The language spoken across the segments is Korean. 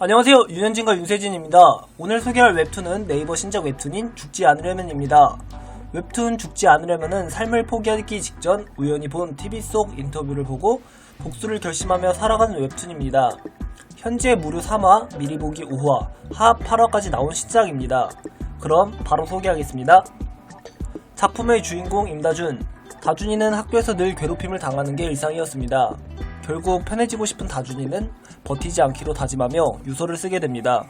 안녕하세요. 윤현진과 윤세진입니다. 오늘 소개할 웹툰은 네이버 신작 웹툰인 죽지 않으려면입니다. 웹툰 죽지 않으려면은 삶을 포기하기 직전 우연히 본 TV 속 인터뷰를 보고 복수를 결심하며 살아가는 웹툰입니다. 현재 무료 3화, 미리 보기 5화, 하합 8화까지 나온 신작입니다. 그럼 바로 소개하겠습니다. 작품의 주인공 임다준. 다준이는 학교에서 늘 괴롭힘을 당하는 게 일상이었습니다. 결국 편해지고 싶은 다준이는 버티지 않기로 다짐하며 유서를 쓰게 됩니다.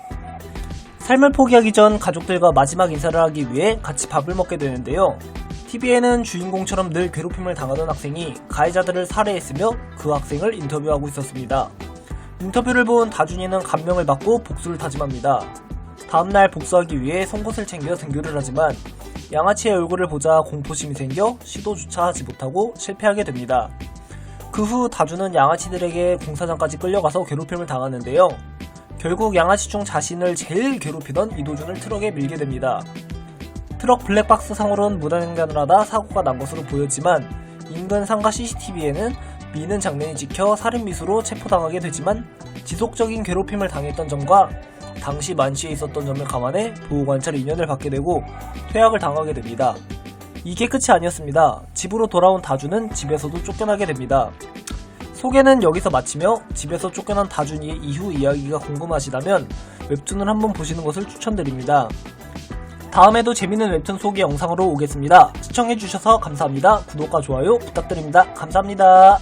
삶을 포기하기 전 가족들과 마지막 인사를 하기 위해 같이 밥을 먹게 되는데요. TV에는 주인공처럼 늘 괴롭힘을 당하던 학생이 가해자들을 살해했으며 그 학생을 인터뷰하고 있었습니다. 인터뷰를 본 다준이는 감명을 받고 복수를 다짐합니다. 다음날 복수하기 위해 송곳을 챙겨 등교를 하지만 양아치의 얼굴을 보자 공포심이 생겨 시도조차 하지 못하고 실패하게 됩니다. 그 후 다주는 양아치들에게 공사장까지 끌려가서 괴롭힘을 당하는데요. 결국 양아치 중 자신을 제일 괴롭히던 이도준을 트럭에 밀게 됩니다. 트럭 블랙박스 상으로는 무단횡단을 하다 사고가 난 것으로 보였지만 인근 상가 CCTV에는 미는 장면이 찍혀 살인미수로 체포당하게 되지만 지속적인 괴롭힘을 당했던 점과 당시 만취해 있었던 점을 감안해 보호관찰 2년을 받게 되고 퇴학을 당하게 됩니다. 이게 끝이 아니었습니다. 집으로 돌아온 다주는 집에서도 쫓겨나게 됩니다. 소개는 여기서 마치며 집에서 쫓겨난 다준이의 이후 이야기가 궁금하시다면 웹툰을 한번 보시는 것을 추천드립니다. 다음에도 재밌는 웹툰 소개 영상으로 오겠습니다. 시청해주셔서 감사합니다. 구독과 좋아요 부탁드립니다. 감사합니다.